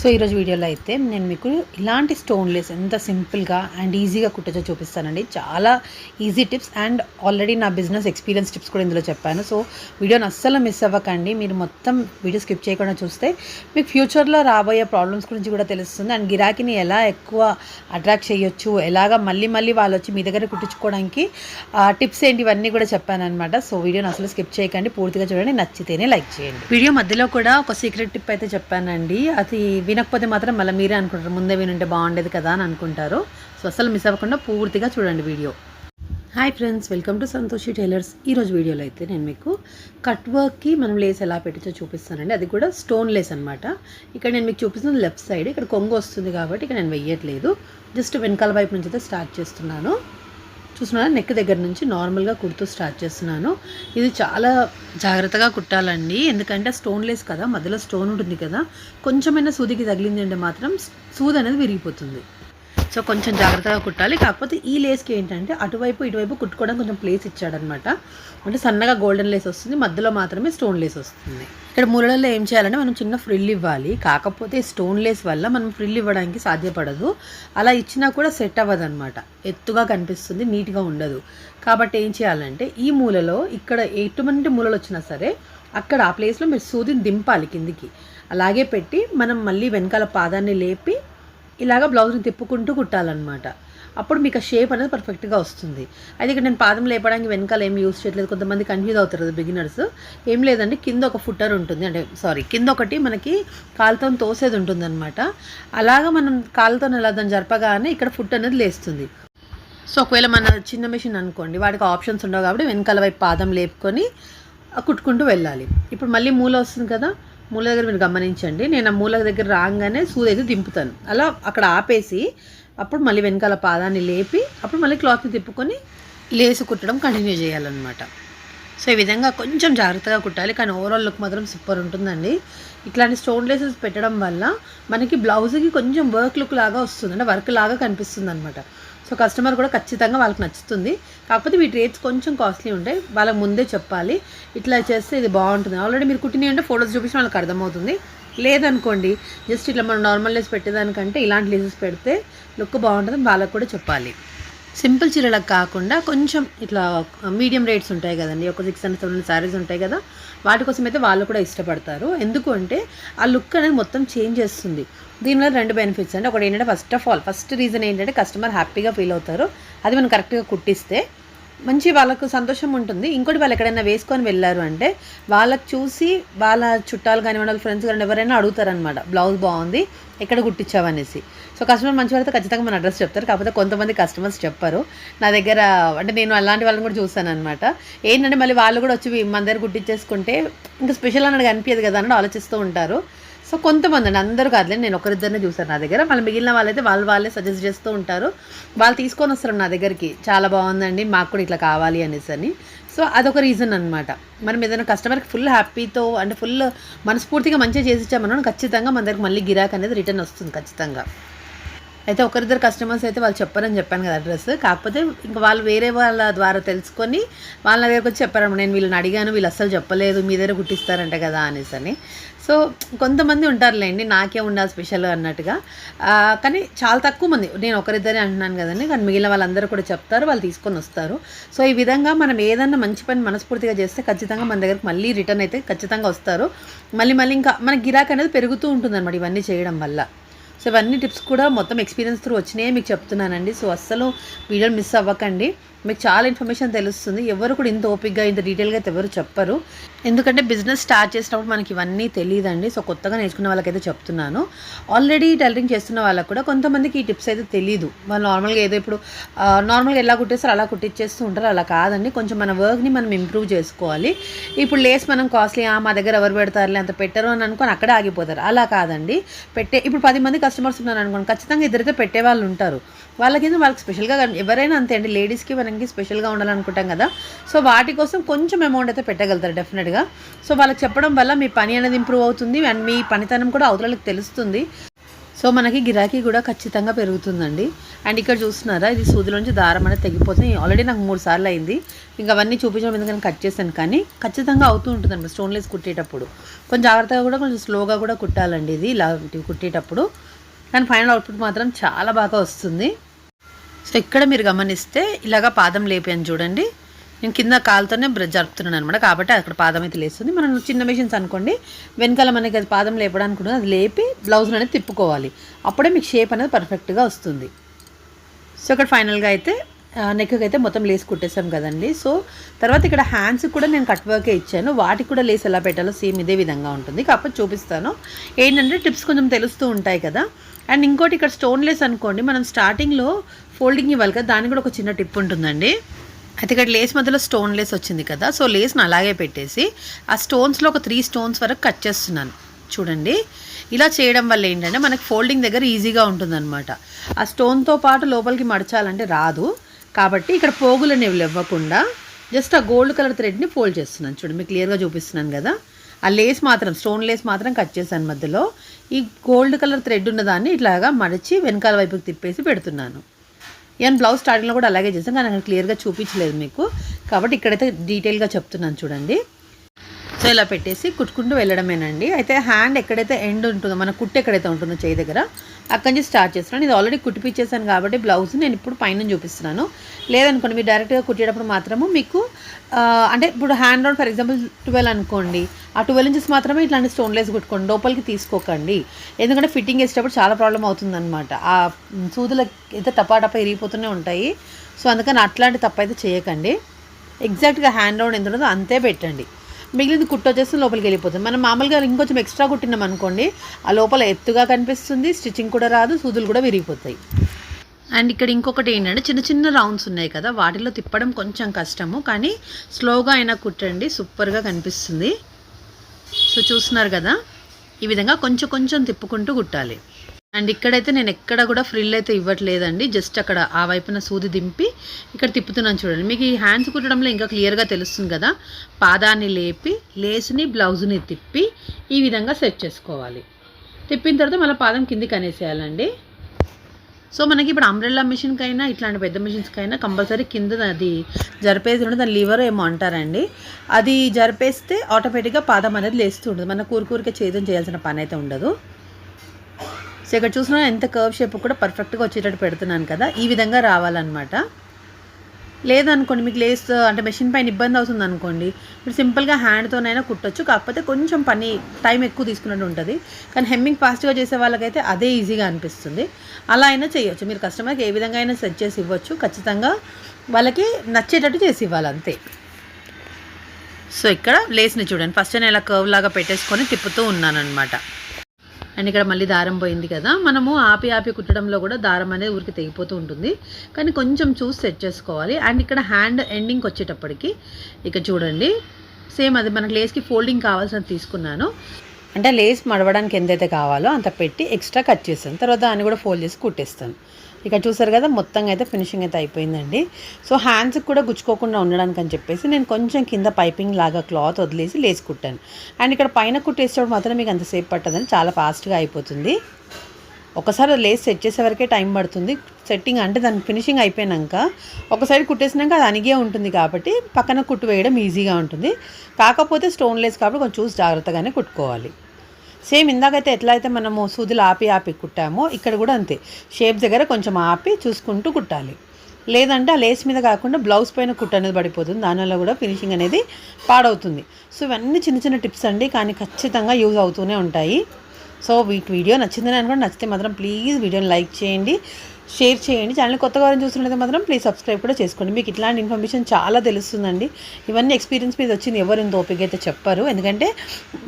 So ఈరోజు వీడియోలో అయితే నేను మీకు ఇలాంటి స్టోన్లెస్ ఎంత సింపుల్గా అండ్ ఈజీగా కుట్టచ్చో చూపిస్తానండి. చాలా ఈజీ టిప్స్ అండ్ ఆల్రెడీ నా బిజినెస్ ఎక్స్పీరియన్స్ టిప్స్ కూడా ఇందులో చెప్పాను. సో వీడియోని అస్సలు మిస్ అవ్వకండి. మీరు మొత్తం వీడియో స్కిప్ చేయకుండా చూస్తే మీకు ఫ్యూచర్లో రాబోయే ప్రాబ్లమ్స్ గురించి కూడా తెలుస్తుంది. అండ్ గిరాకీని ఎలా ఎక్కువ అట్రాక్ట్ చేయొచ్చు ఎలాగ మళ్ళీ మళ్ళీ వాళ్ళు వచ్చి మీ దగ్గర కుట్టించుకోవడానికి టిప్స్ ఏంటి ఇవన్నీ కూడా చెప్పాను అనమాట సో వీడియోని అసలు స్కిప్ చేయకండి. పూర్తిగా చూడండి. నచ్చితేనే లైక్ చేయండి. వీడియో మధ్యలో కూడా ఒక సీక్రెట్ టిప్ అయితే చెప్పానండి. అది వినకపోతే మాత్రం మళ్ళీ మీరే అనుకుంటారు ముందే వినుంటే బాగుండేది కదా అని అనుకుంటారు. సో అసలు మిస్ అవ్వకుండా పూర్తిగా చూడండి video. Hi friends welcome to Santhoshi tailors. ఈరోజు వీడియోలో అయితే నేను మీకు కట్ వర్క్కి మనం లేస్ ఎలా పెట్టించో చూపిస్తానండి. అది కూడా స్టోన్ లేస్ అనమాట ఇక్కడ నేను మీకు చూపిస్తుంది లెఫ్ట్ సైడ్. ఇక్కడ కొంగు వస్తుంది కాబట్టి ఇక్కడ నేను వెయ్యట్లేదు. జస్ట్ వెనకాల వైపు నుంచి అయితే స్టార్ట్ చేస్తున్నాను. చూస్తున్నారా? నెక్ దగ్గర నుంచి నార్మల్గా కుడుతూ స్టార్ట్ చేస్తున్నాను. ఇది చాలా జాగ్రత్తగా కుట్టాలండి. ఎందుకంటే స్టోన్ లేస్ కదా మధ్యలో స్టోన్ ఉంటుంది కదా. కొంచెమైనా సూదికి తగిలిందంటే మాత్రం సూది అనేది విరిగిపోతుంది. సో కొంచెం జాగ్రత్తగా కుట్టాలి. కాకపోతే ఈ లేస్కి ఏంటంటే అటువైపు ఇటువైపు కుట్టుకోవడం కొంచెం ప్లేస్ ఇచ్చాడనమాట. అంటే సన్నగా గోల్డెన్ లేస్ వస్తుంది. మధ్యలో మాత్రమే స్టోన్ లేస్ వస్తుంది. ఇక్కడ మూలలో ఏం చేయాలంటే మనం చిన్న ఫ్రిల్ ఇవ్వాలి. కాకపోతే స్టోన్ లేస్ వల్ల మనం ఫ్రిల్ ఇవ్వడానికి సాధ్యపడదు. అలా ఇచ్చినా కూడా సెట్ అవ్వదు అనమాట ఎత్తుగా కనిపిస్తుంది నీట్గా ఉండదు. కాబట్టి ఏం చేయాలంటే ఈ మూలలో ఇక్కడ ఎటువంటి మూలలు వచ్చినా సరే అక్కడ ఆ ప్లేస్లో మీరు సూదిని దింపాలి కిందికి. అలాగే పెట్టి మనం మళ్ళీ వెనకాల పాదాన్ని లేపి ఇలాగ బ్లౌజ్ని తిప్పుకుంటూ కుట్టాలన్నమాట. అప్పుడు మీకు ఆ షేప్ అనేది పర్ఫెక్ట్గా వస్తుంది. అయితే ఇక్కడ నేను పాదం లేపడానికి వెనకాల ఏం యూస్ చేయట్లేదు. కొంతమంది కన్ఫ్యూజ్ అవుతారు కదా బిగినర్స్ ఏం లేదండి కింద ఒక ఫుట్టర్ ఉంటుంది. అంటే సారీ కింద ఒకటి మనకి కాలుతో తోసేది ఉంటుంది అనమాట అలాగా మనం కాలుతో అలా దాన్ని జరపగానే ఇక్కడ ఫుట్ అనేది లేస్తుంది. సో ఒకవేళ మన చిన్న మెషిన్ అనుకోండి వాటికి ఆప్షన్స్ ఉండవు కాబట్టి వెనకాల వైపు పాదం లేపుకొని కుట్టుకుంటూ వెళ్ళాలి. ఇప్పుడు మళ్ళీ మూల వస్తుంది కదా మూల దగ్గర మీరు గమనించండి. నేను ఆ మూల దగ్గర రాగానే సూది అయితే దింపుతాను. అలా అక్కడ ఆపేసి అప్పుడు మళ్ళీ వెనకాల పాదాన్ని లేపి అప్పుడు మళ్ళీ క్లాత్ని తిప్పుకొని లేసి కుట్టడం కంటిన్యూ చేయాలన్నమాట. సో ఈ విధంగా కొంచెం జాగ్రత్తగా కుట్టాలి. కానీ ఓవరాల్ లుక్ మాత్రం సూపర్ ఉంటుందండి. ఇట్లాంటి స్టోన్ లేసెస్ పెట్టడం వల్ల మనకి బ్లౌజ్కి కొంచెం వర్క్ లుక్ లాగా వస్తుంది. అంటే వర్క్ లాగా కనిపిస్తుంది అనమాట సో కస్టమర్ కూడా ఖచ్చితంగా వాళ్ళకి నచ్చుతుంది. కాకపోతే వీటి రేట్స్ కొంచెం కాస్ట్లీ ఉంటాయి. వాళ్ళకి ముందే చెప్పాలి. ఇట్లా చేస్తే ఇది బాగుంటుంది. ఆల్రెడీ మీరు కుట్టినవి అంటే ఫొటోస్ చూపించిన వాళ్ళకి అర్థమవుతుంది. లేదనుకోండి జస్ట్ ఇట్లా మనం నార్మల్ లేస్ పెట్టేదానికంటే ఇలాంటి లేసెస్ పెడితే లుక్ బాగుంటుంది వాళ్ళకి కూడా చెప్పాలి. సింపుల్ చీరలకు కాకుండా కొంచెం ఇట్లా మీడియం రేట్స్ ఉంటాయి కదండి. ఒక సిక్స్ హండ్రెడ్ సెవెన్ శారీస్ ఉంటాయి కదా. వాటి కోసం అయితే వాళ్ళు కూడా ఇష్టపడతారు. ఎందుకు అంటే ఆ లుక్ అనేది మొత్తం చేంజ్ చేస్తుంది. దీనిలో రెండు బెనిఫిట్స్ అండి. ఒకటి ఏంటంటే first of all first reason ఏంటంటే కస్టమర్ హ్యాపీగా ఫీల్ అవుతారు. అది మనం కరెక్ట్గా కుట్టిస్తే మంచి వాళ్ళకు సంతోషం ఉంటుంది. ఇంకోటి వాళ్ళు ఎక్కడైనా వేసుకొని వెళ్ళారు అంటే వాళ్ళకి చూసి వాళ్ళ చుట్టాలు కానివ్వండి వాళ్ళ ఫ్రెండ్స్ కానీ ఎవరైనా అడుగుతారనమాట బ్లౌజ్ బాగుంది ఎక్కడ కుట్టించావనేసి. సో కస్టమర్ మంచి వాళ్ళతో ఖచ్చితంగా మన అడ్రస్ చెప్తారు. కాకపోతే కొంతమంది కస్టమర్స్ చెప్పారు. నా దగ్గర అంటే నేను అలాంటి వాళ్ళని కూడా చూస్తాను అనమాట ఏంటంటే మళ్ళీ వాళ్ళు కూడా వచ్చి మన దగ్గర కుట్టించేసుకుంటే ఇంకా స్పెషల్ అన్నది కనిపించదు కదా అన్నట్టు ఆలోచిస్తూ ఉంటారు. సో కొంతమంది అండి అందరూ కాదులే నేను ఒకరిద్దరినే చూసాను నా దగ్గర. మళ్ళీ మిగిలిన వాళ్ళైతే వాళ్ళు వాళ్ళే సజెస్ట్ చేస్తూ ఉంటారు. వాళ్ళు తీసుకొని వస్తారు నా దగ్గరికి. చాలా బాగుందండి మాకు కూడా ఇట్లా కావాలి అనేసి అని. సో అదొక రీజన్ అనమాట మనం ఏదైనా కస్టమర్కి ఫుల్ హ్యాపీతో అంటే ఫుల్ మనస్ఫూర్తిగా మంచిగా చేసి ఇచ్చామన్నా ఖచ్చితంగా మన దగ్గర మళ్ళీ గిరాక్ అనేది రిటర్న్ వస్తుంది ఖచ్చితంగా. అయితే ఒకరిద్దరు కస్టమర్స్ అయితే వాళ్ళు చెప్పారని చెప్పాను కదా అడ్రస్ కాకపోతే ఇంకా వాళ్ళు వేరే వాళ్ళ ద్వారా తెలుసుకొని వాళ్ళ దగ్గరకు వచ్చి చెప్పారు నేను వీళ్ళని అడిగాను వీళ్ళు అస్సలు చెప్పలేదు మీ దగ్గర కుట్టిస్తారంట కదా అనేసి అని. సో కొంతమంది ఉంటారులేండి నాకే ఉండాలి స్పెషల్ అన్నట్టుగా. కానీ చాలా తక్కువ మంది నేను ఒకరిద్దరే అంటున్నాను కదండి కానీ మిగిలిన వాళ్ళందరూ కూడా చెప్తారు వాళ్ళు తీసుకొని వస్తారు. సో ఈ విధంగా మనం ఏదన్నా మంచి పని మనస్ఫూర్తిగా చేస్తే ఖచ్చితంగా మన దగ్గరకు మళ్ళీ రిటర్న్ అయితే ఖచ్చితంగా వస్తారు. మళ్ళీ మళ్ళీ ఇంకా మన గిరాక్ అనేది పెరుగుతూ ఉంటుంది అనమాట ఇవన్నీ చేయడం వల్ల. సో ఇవన్నీ టిప్స్ కూడా మొత్తం ఎక్స్పీరియన్స్ త్రూ వచ్చినాయి మీకు చెప్తున్నానండి. సో అస్సలు వీడియో మిస్ అవ్వకండి. మీకు చాలా ఇన్ఫర్మేషన్ తెలుస్తుంది. ఎవరు కూడా ఇంత ఓపిక్గా ఇంత డీటెయిల్గా అయితే ఎవరు చెప్పరు. ఎందుకంటే బిజినెస్ స్టార్ట్ చేసినప్పుడు మనకి ఇవన్నీ తెలియదండి. సో కొత్తగా నేర్చుకున్న వాళ్ళకైతే చెప్తున్నాను. ఆల్రెడీ టైలరింగ్ చేస్తున్న వాళ్ళకి కూడా కొంతమందికి ఈ టిప్స్ అయితే తెలియదు వాళ్ళు నార్మల్గా ఏదో ఇప్పుడు నార్మల్గా ఎలా కుట్టేస్తారు అలా కుట్టించేస్తూ ఉంటారు. అలా కాదండి. కొంచెం మన వర్క్ని మనం ఇంప్రూవ్ చేసుకోవాలి. ఇప్పుడు లేస్ మనం కాస్ట్లీ మా దగ్గర ఎవరు పెడతారులే అంత పెట్టరు అని అనుకొని అక్కడే ఆగిపోతారు. అలా కాదండి. పెట్టే ఇప్పుడు పది మంది కస్టమర్స్ ఉన్నారు అనుకోండి ఖచ్చితంగా ఇద్దరైతే పెట్టే వాళ్ళు ఉంటారు. వాళ్ళకి వాళ్ళకి స్పెషల్గా ఎవరైనా అంతే అండి. లేడీస్కి మనం ఫంక్షన్కి స్పెషల్గా ఉండాలనుకుంటాం కదా. సో వాటి కోసం కొంచెం అమౌంట్ అయితే పెట్టగలుగుతారు డెఫినెట్గా సో వాళ్ళకి చెప్పడం వల్ల మీ పని అనేది ఇంప్రూవ్ అవుతుంది అండ్ మీ పనితనం కూడా అవతలకి తెలుస్తుంది. సో మనకి గిరాకీ కూడా ఖచ్చితంగా పెరుగుతుందండి. అండ్ ఇక్కడ చూస్తున్నారా ఇది సూదిలోంచి దారం అనేది తెగిపోతుంది. ఆల్రెడీ నాకు మూడు సార్లు అయింది. ఇంకా అవన్నీ చూపించడం ఎందుకని కట్ చేశాను కానీ ఖచ్చితంగా అవుతూ ఉంటుంది స్టోన్లెస్ కుట్టేటప్పుడు. కొంచెం జాగ్రత్తగా కూడా కొంచెం స్లోగా కూడా కుట్టాలండి ఇది ఇలాంటివి కుట్టేటప్పుడు. కానీ ఫైనల్ అవుట్పుట్ మాత్రం చాలా బాగా వస్తుంది. సో ఇక్కడ మీరు గమనిస్తే ఇలాగా పాదం లేపాను చూడండి. నేను కింద కాలుతోనే బ్రష్ జరుపుతున్నాను అనమాట కాబట్టి అక్కడ పాదం అయితే లేస్తుంది. మనం చిన్న మెషిన్స్ అనుకోండి వెనకాల మనకి అది పాదం లేపడానికి ఉంటుంది అది లేపి బ్లౌజ్ అనేది తిప్పుకోవాలి. అప్పుడే మీకు షేప్ అనేది పర్ఫెక్ట్గా వస్తుంది. సో ఇక్కడ ఫైనల్గా అయితే నెక్కి అయితే మొత్తం లేస్ కుట్టేసాం కదండి. సో తర్వాత ఇక్కడ హ్యాండ్స్ కూడా నేను కట్ వర్కే ఇచ్చాను. వాటికి కూడా లేస్ ఎలా పెట్టాలో సేమ్ ఇదే విధంగా ఉంటుంది. కాకపోతే చూపిస్తాను. ఏంటంటే టిప్స్ కొంచెం తెలుస్తూ ఉంటాయి కదా. అండ్ ఇంకోటి ఇక్కడ స్టోన్ లేస్ అనుకోండి మనం స్టార్టింగ్లో ఫోల్డింగ్ ఇవ్వాలి కదా దానికి కూడా ఒక చిన్న టిప్ ఉంటుందండి. అయితే ఇక్కడ లేస్ మధ్యలో స్టోన్ లేస్ వచ్చింది కదా సో లేస్ని అలాగే పెట్టేసి ఆ స్టోన్స్లో ఒక త్రీ స్టోన్స్ వరకు కట్ చేస్తున్నాను. చూడండి. ఇలా చేయడం వల్ల ఏంటంటే మనకి ఫోల్డింగ్ దగ్గర ఈజీగా ఉంటుందన్నమాట. ఆ స్టోన్తో పాటు లోపలికి మడచాలంటే రాదు. కాబట్టి ఇక్కడ పోగులు అనేవి ఇవ్వకుండా జస్ట్ ఆ గోల్డ్ కలర్ థ్రెడ్ని ఫోల్డ్ చేస్తున్నాను. చూడండి మీకు క్లియర్గా చూపిస్తున్నాను కదా. ఆ లేస్ మాత్రం స్టోన్ లేస్ మాత్రం కట్ చేశాను మధ్యలో. ఈ గోల్డ్ కలర్ థ్రెడ్ ఉన్నదాన్ని ఇట్లాగా మడిచి వెనకాల వైపుకి తిప్పేసి పెడుతున్నాను. ఈవెన్ బ్లౌజ్ స్టార్టింగ్లో కూడా అలాగే చేసాం కానీ అక్కడ క్లియర్గా చూపించలేదు మీకు. కాబట్టి ఇక్కడైతే డీటెయిల్గా చెప్తున్నాను చూడండి. సో ఇలా పెట్టేసి కుట్టుకుంటూ వెళ్ళడమేనండి. అయితే హ్యాండ్ ఎక్కడైతే ఎండ్ ఉంటుందో మన కుట్టు ఎక్కడైతే ఉంటుందో చేయి దగ్గర అక్కడి నుంచి స్టార్ట్ చేస్తున్నాను. ఇది ఆల్రెడీ కుట్టిపించేసాను కాబట్టి బ్లౌజ్ నేను ఇప్పుడు పైన చూపిస్తున్నాను. లేదనుకోండి మీరు డైరెక్ట్గా కుట్టేటప్పుడు మాత్రము మీకు అంటే ఇప్పుడు hand round for example twelve అనుకోండి. ఆ ట్వెల్వ్ ఇంచెస్ మాత్రమే ఇట్లాంటి స్టోన్ లేస్ కుట్టుకోండి. లోపలికి తీసుకోకండి. ఎందుకంటే ఫిట్టింగ్ వేసేటప్పుడు చాలా ప్రాబ్లం అవుతుందన్నమాట. ఆ సూదుల అయితే టపాటపా ఇరిగిపోతూనే ఉంటాయి. సో అందుకని అట్లాంటి తప్పైతే అయితే చేయకండి ఎగ్జాక్ట్గా హ్యాండ్ రౌండ్ ఎంత ఉంటుందో అంతే పెట్టండి. మిగిలింది కుట్టు వచ్చేసి లోపలికి వెళ్ళిపోతుంది. మనం మామూలుగా ఇంకొంచెం ఎక్స్ట్రా కుట్టినాం అనుకోండి ఆ లోపల ఎత్తుగా కనిపిస్తుంది స్టిచ్చింగ్ కూడా రాదు సూదులు కూడా విరిగిపోతాయి. అండ్ ఇక్కడ ఇంకొకటి ఏంటంటే చిన్న చిన్న రౌండ్స్ ఉన్నాయి కదా వాటిలో తిప్పడం కొంచెం కష్టము కానీ స్లోగా అయినా కుట్టండి సూపర్గా కనిపిస్తుంది. సో చూస్తున్నారు కదా ఈ విధంగా కొంచెం కొంచెం తిప్పుకుంటూ కుట్టాలి. అండ్ ఇక్కడైతే నేను ఎక్కడ కూడా ఫ్రిల్ అయితే ఇవ్వట్లేదండి. జస్ట్ అక్కడ ఆ వైపున సూది దింపి ఇక్కడ తిప్పుతున్నాను చూడండి. మీకు ఈ హ్యాండ్స్ కుట్టడంలో ఇంకా క్లియర్గా తెలుస్తుంది కదా? పాదాన్ని లేపి లేసుని బ్లౌజ్ని తిప్పి ఈ విధంగా సెట్ చేసుకోవాలి. తిప్పిన తర్వాత మళ్ళీ పాదం కిందికి అనేసేయాలండి. సో మనకి ఇప్పుడు అంబ్రెల్లా మిషన్కి అయినా ఇట్లాంటి పెద్ద మిషన్స్కైనా అయినా కంపల్సరీ కింద అది జరిపేసి ఉంటుంది దాని లివర్ ఏమో అంటారండి. అది జరిపేస్తే ఆటోమేటిక్గా పాదం అనేది లేస్తూ ఉంటుంది. మన కూరుకూరికే చేదం చేయాల్సిన పని అయితే ఉండదు. సో ఇక్కడ చూసినా ఎంత కర్వ్ షేప్ కూడా పర్ఫెక్ట్గా వచ్చేటట్టు పెడుతున్నాను కదా. ఈ విధంగా రావాలన్నమాట. లేదనుకోండి మీకు లేస్ అంటే మెషిన్ పైన ఇబ్బంది అవుతుంది అనుకోండి మీరు సింపుల్గా హ్యాండ్తోనైనా కుట్టచ్చు. కాకపోతే కొంచెం పని టైం ఎక్కువ తీసుకున్నట్టు ఉంటుంది. కానీ హెమ్మింగ్ ఫాస్ట్గా చేసే వాళ్ళకైతే అదే ఈజీగా అనిపిస్తుంది. అలా అయినా చేయొచ్చు. మీరు కస్టమర్కి ఏ విధంగా అయినా సెట్ చేసి ఇవ్వచ్చు. ఖచ్చితంగా వాళ్ళకి నచ్చేటట్టు చేసి ఇవ్వాలి అంతే. సో ఇక్కడ లేస్ని చూడండి. ఫస్ట్ నేను ఇలా కర్వ్ లాగా పెట్టేసుకొని తిప్పుతూ ఉన్నాను అనమాట అండ్ ఇక్కడ మళ్ళీ దారం పోయింది కదా. మనము ఆపి ఆపి కుట్టడంలో కూడా దారం అనేది ఊరికి తెగిపోతూ ఉంటుంది. కానీ కొంచెం చూసి సెట్ చేసుకోవాలి. అండ్ ఇక్కడ హ్యాండ్ ఎండింగ్కి వచ్చేటప్పటికి ఇక చూడండి. సేమ్ అది మనకు లేస్కి ఫోల్డింగ్ కావాల్సిన తీసుకున్నాను. అంటే లేస్ మడవడానికి ఎంతైతే కావాలో అంత పెట్టి ఎక్స్ట్రా కట్ చేస్తాను. తర్వాత దాన్ని కూడా ఫోల్డ్ చేసి కుట్టేస్తాను. ఇక్కడ చూసారు కదా మొత్తంగా అయితే ఫినిషింగ్ అయితే అయిపోయిందండి. సో హ్యాండ్స్కి కూడా గుచ్చుకోకుండా ఉండడానికి అని చెప్పేసి నేను కొంచెం కింద పైపింగ్ లాగా క్లాత్ వదిలేసి లేసి కుట్టాను. అండ్ ఇక్కడ పైన కుట్టేసేటప్పుడు మాత్రం మీకు అంతసేపు పట్టదని చాలా ఫాస్ట్గా అయిపోతుంది. ఒకసారి లేస్ సెట్ చేసే వరకే టైం పడుతుంది. సెట్టింగ్ అంటే దాని ఫినిషింగ్ అయిపోయినాక ఒక సైడ్ కుట్టేసినాక అది అనిగే ఉంటుంది కాబట్టి పక్కన కుట్టు వేయడం ఈజీగా ఉంటుంది. కాకపోతే స్టోన్ లేస్ కాబట్టి కొంచెం చూసి జాగ్రత్తగానే కుట్టుకోవాలి. సేమ్ ఇందాకైతే ఎట్లా అయితే మనము సూదులు ఆపి ఆపి కుట్టామో ఇక్కడ కూడా అంతే. షేప్ దగ్గర కొంచెం ఆపి చూసుకుంటూ కుట్టాలి. లేదంటే ఆ లేస్ మీద కాకుండా బ్లౌజ్ పైన కుట్టు అనేది పడిపోతుంది. దానివల్ల కూడా ఫినిషింగ్ అనేది పాడవుతుంది. సో ఇవన్నీ చిన్న చిన్న టిప్స్ అండి. కానీ ఖచ్చితంగా యూజ్ అవుతూనే ఉంటాయి. సో వీటి వీడియో నచ్చిందని అనుకోండి నచ్చితే మాత్రం ప్లీజ్ వీడియోని లైక్ చేయండి. షేర్ చేయండి. ఛానల్ కొత్తగా వారిని చూస్తున్నట్లయితే మాత్రం ప్లీజ్ సబ్స్క్రైబ్ కూడా చేసుకోండి. మీకు ఇట్లాంటి ఇన్ఫర్మేషన్ చాలా తెలుస్తుందండి. ఇవన్నీ ఎక్స్పీరియన్స్ మీద వచ్చింది ఎవరు ఇంత ఓపిక అయితే చెప్పారు. ఎందుకంటే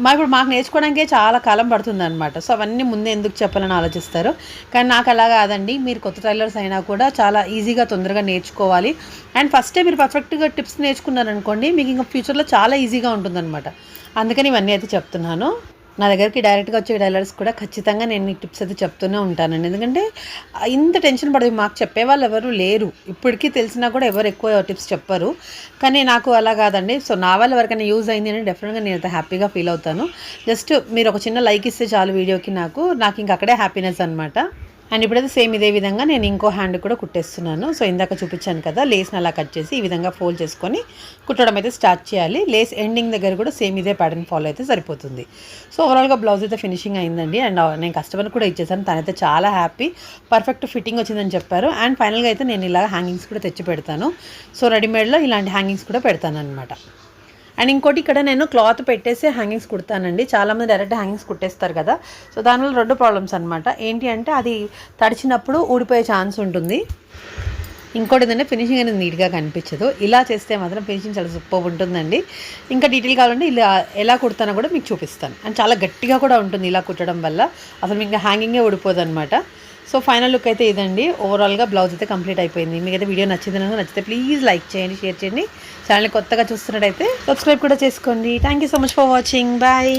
మా ఇప్పుడు మాకు నేర్చుకోవడానికే చాలా కాలం పడుతుంది అనమాట సో అవన్నీ ముందే ఎందుకు చెప్పాలని ఆలోచిస్తారు. కానీ నాకు అలా కాదండి. మీరు కొత్త టైలర్స్ అయినా కూడా చాలా ఈజీగా తొందరగా నేర్చుకోవాలి. అండ్ ఫస్టే మీరు పర్ఫెక్ట్గా టిప్స్ నేర్చుకున్నారనుకోండి మీకు ఇంకా ఫ్యూచర్లో చాలా ఈజీగా ఉంటుందన్నమాట. అందుకని ఇవన్నీ అయితే చెప్తున్నాను. నా దగ్గరికి డైరెక్ట్గా వచ్చే డైలర్స్ కూడా ఖచ్చితంగా నేను ఈ టిప్స్ అయితే చెప్తూనే ఉంటానండి. ఎందుకంటే ఇంత టెన్షన్ పడదు మాకు చెప్పేవాళ్ళు ఎవరు లేరు. ఇప్పటికీ తెలిసినా కూడా ఎవరు ఎక్కువ టిప్స్ చెప్పరు. కానీ నాకు అలా కాదండి. సో నా వల్ల ఎవరికైనా యూజ్ అయింది అని డెఫినెట్గా నేను అయితే హ్యాపీగా ఫీల్ అవుతాను. జస్ట్ మీరు ఒక చిన్న లైక్ ఇస్తే చాలు వీడియోకి నాకు. నాకు ఇంక అక్కడే హ్యాపీనెస్ అనమాట అండ్ ఇప్పుడైతే సేమ్ ఇదే విధంగా నేను ఇంకో హ్యాండ్ కూడా కుట్టేస్తున్నాను. సో ఇందాక చూపించాను కదా లేస్ని అలా కట్ చేసి ఈ విధంగా ఫోల్డ్ చేసుకొని కుట్టడం అయితే స్టార్ట్ చేయాలి. లేస్ ఎండింగ్ దగ్గర కూడా సేమ్ ఇదే ప్యాటర్న్ ఫాలో అయితే సరిపోతుంది. సో ఓవరాల్గా బ్లౌజ్ అయితే ఫినిషింగ్ అయిందండి. అండ్ uh, నేను కస్టమర్ కూడా ఇచ్చేసాను. తనైతే చాలా హ్యాపీ పర్ఫెక్ట్ ఫిట్టింగ్ వచ్చిందని చెప్పారు. అండ్ ఫైనల్గా అయితే నేను ఇలా హ్యాంగింగ్స్ కూడా తెచ్చి పెడతాను. సో రెడీమేడ్లో ఇలాంటి హ్యాంగింగ్స్ కూడా పెడతాను అనమాట అండ్ ఇంకోటి ఇక్కడ నేను క్లాత్ పెట్టేసి హ్యాంగింగ్స్ కుడతానండి. చాలామంది డైరెక్ట్ హ్యాంగింగ్స్ కుట్టేస్తారు కదా. సో దానివల్ల రెండు ప్రాబ్లమ్స్ అనమాట ఏంటి అంటే అది తడిచినప్పుడు ఊడిపోయే ఛాన్స్ ఉంటుంది. ఇంకోటి ఏంటంటే ఫినిషింగ్ అనేది నీట్గా కనిపించదు. ఇలా చేస్తే మాత్రం ఫినిషింగ్ చాలా సూపర్ ఉంటుందండి. ఇంకా డీటెయిల్ కావాలంటే ఇలా ఎలా కుడతానో కూడా మీకు చూపిస్తాను. అండ్ చాలా గట్టిగా కూడా ఉంటుంది ఇలా కుట్టడం వల్ల. అసలు ఇంకా హ్యాంగింగే ఊడిపోదు అనమాట సో ఫైనల్ లుక్ అయితే ఇదండి. ఓవరాల్గా బ్లౌజ్ అయితే కంప్లీట్ అయిపోయింది. మీకు అయితే వీడియో నచ్చింది నచ్చితే ప్లీజ్ లైక్ చేయండి షేర్ చేయండి. ఛానల్ కొత్తగా చూస్తున్నట్టయితే సబ్స్క్రైబ్ కూడా చేసుకోండి. Thank you so much for watching bye